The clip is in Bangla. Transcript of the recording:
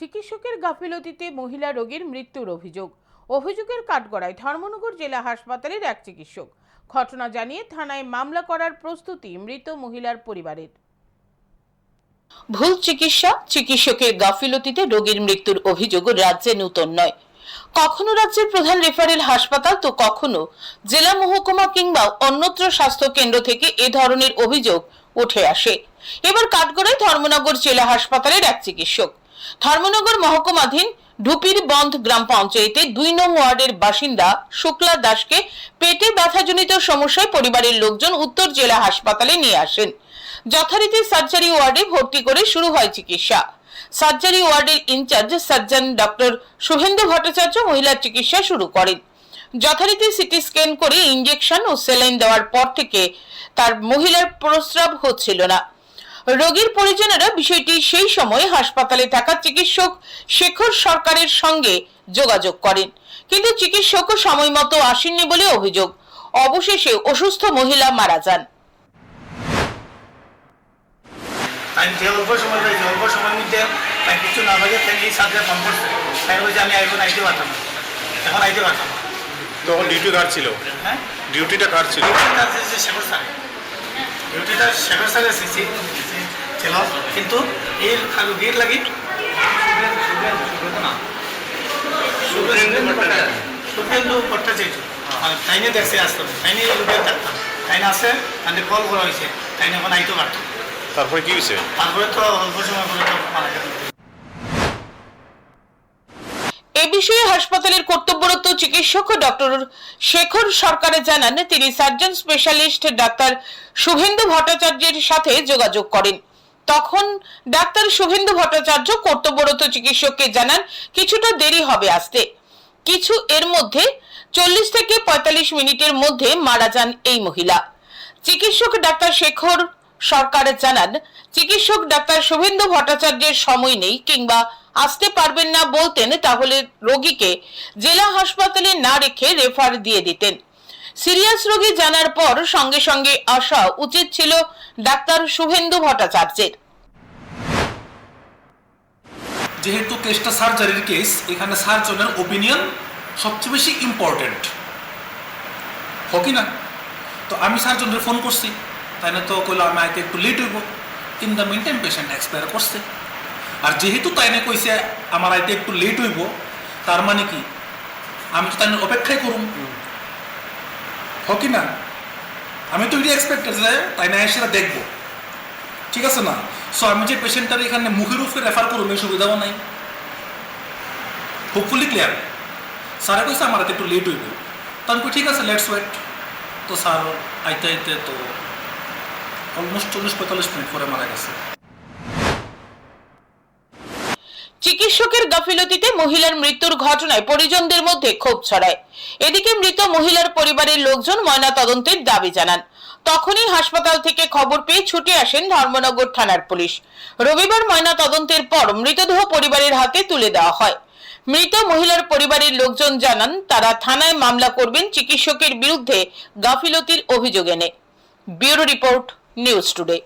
চিকিৎসকের গাফিলতিতে মহিলা রোগীর মৃত্যুর অভিযোগ। অভিযোগের কাঠগড়ায় ধর্মনগর জেলা হাসপাতালের এক চিকিৎসক। ঘটনা জানিয়ে থানায় মামলা করার প্রস্তুতি মৃত মহিলার পরিবারের। ভুল চিকিৎসা চিকিৎসকের গাফিলতিতে রোগীর মৃত্যুর অভিযোগ রাজ্যে নূতন নয়। কখনো রাজ্যের প্রধান রেফারেল হাসপাতাল তো কখনো জেলা মহকুমা কিংবা অন্যত্র স্বাস্থ্য কেন্দ্র থেকে এ ধরনের অভিযোগ উঠে আসে। এবার কাঠগড়ায় ধর্মনগর জেলা হাসপাতালের এক চিকিৎসক। ধর্মনগর মহকুমাধীন ঢুপির বন্ধ গ্রাম পঞ্চায়েতে দুই নং ওয়ার্ডের বাসিন্দা শুক্লা দাসকে পেটে ব্যথাজনিত সমস্যায় পরিবারের লোকজন উত্তর জেলা হাসপাতালে নিয়ে আসেন। যথারীতি সার্জারি ওয়ার্ডে ভর্তি করে শুরু হয় চিকিৎসা। সার্জারি ওয়ার্ডের incharge surgeon doctor Shubhendu Bhattacharya মহিলার চিকিৎসা শুরু করেন। যথারীতি সিটি স্ক্যান করে ইঞ্জেকশন ও সেলাইন দেওয়ার পর থেকে তার মহিলার প্রস্রাব হচ্ছিল না। রোগীর পরিজনেরা বিষয়টি সেই সময় হাসপাতালে থাকা চিকিৎসক শেখর সরকারের সঙ্গে যোগাযোগ করেন। কিন্তু চিকিৎসকও সময় মতো আসেননি বলে অভিযোগ। অবশেষে অসুস্থ মহিলা মারা যান। আমি যে অল্প সময় পাইছি অল্প সময়ের মধ্যে তাই কিছু না হয়ে তাই এই সাথে ফোন করছে। তাই বলছে আমি এখন আইতে পারতাম এখন আইতে পারতাম তখন ডিউটি কার ছিল? হ্যাঁ? ডিউটিটা কার ছিল? শেখর স্যার ডিউটিটা শেখর স্যারের সিসি ছিল কিন্তু এই রুগীর লাগি সুখেন্দু ভট্টাচার্য তাইনে দেখছে আসতো তাইনে রুগীর ডাক্তার তাইনে কল করা হয়েছে তাইনে এখন আইতে পারতো তারপরে কি হয়েছে তারপরে তো অল্প সময় পরে তো মারা গেল এ বিষয়ে হাসপাতালের কর্তব্যরত চিকিৎসক ডক্টর শেখর সরকারে জানান, তিনি সার্জন স্পেশালিস্ট ডাক্তার শুভেন্দু ভট্টাচার্যের সাথে যোগাযোগ করেন। তখন ডাক্তার শুভেন্দু ভট্টাচার্য কর্তব্যরত চিকিৎসককে জানান, কিছুটা দেরি হবে আসতে। কিছু এর মধ্যে চল্লিশ থেকে পঁয়তাল্লিশ মিনিটের মধ্যে মারা যান এই মহিলা। চিকিৎসক ডাক্তার শেখর সরকার জানান, চিকিৎসক ডাক্তার শুভেন্দু ভট্টাচার্যের সময় নেই কিংবা আসতে পারবেন না বলতেন, তাহলে রোগীকে জেলা হাসপাতালে না রেখে রেফার দিয়ে দিতেন। সিরিয়াস রোগী জানার পর সঙ্গে সঙ্গে আসা উচিত ছিল ডাক্তার শুভেন্দু ভট্টাচার্যের। যেহেতু কেসটা সার্জারির কেস, এখানে সার্জনের ওপিনিয়ন সবচেয়ে বেশি ইম্পর্টেন্ট হোক না? তো আমি সার্জনের ফোন করছি, তাই না তো কইলো আমি আইতে একটু লেট হইব। In the meantime patient expire করছে। আর যেহেতু তাই না কইছে আমার আইতে একটু লেট হইব তার মানে কি? আমি তো তাই অপেক্ষাই করুম। হোক কি না? আমি তো এটি এক্সপেক্টেড যে তাই না এসে দেখব। ঠিক আছে না? সো আমি যে পেশেন্টটার এখানে মুখের উপরে রেফার করুন এই সুবিধাও নাই। হোপফুলি ক্লিয়ার স্যারে কইছে আমার একটু লেট হইব। তো আমি কই, ঠিক আছে লেটস ওয়েট তো স্যার আইতে আইতে তো অলমোস্ট চল্লিশ পঁয়তাল্লিশ মিনিট পরে মারা গেছে। চিকিৎসকের গাফিলতিতে মহিলার মৃত্যুর ঘটনায় পরিজনদের মধ্যে ক্ষোভ ছড়ায়। এদিকে মৃত মহিলার পরিবারের লোকজন ময়না তদন্তের দাবি জানান। তখনই হাসপাতাল থেকে খবর পেয়ে ছুটে আসেন ধর্মনগর থানার পুলিশ। রবিবার ময়না তদন্তের পর মৃতদেহ পরিবারের হাতে তুলে দেওয়া হয়। মৃত মহিলার পরিবারের লোকজন জানান, তারা থানায় মামলা করবেন, চিকিৎসকের বিরুদ্ধে গাফিলতির অভিযোগ এনে। Bureau report, news today.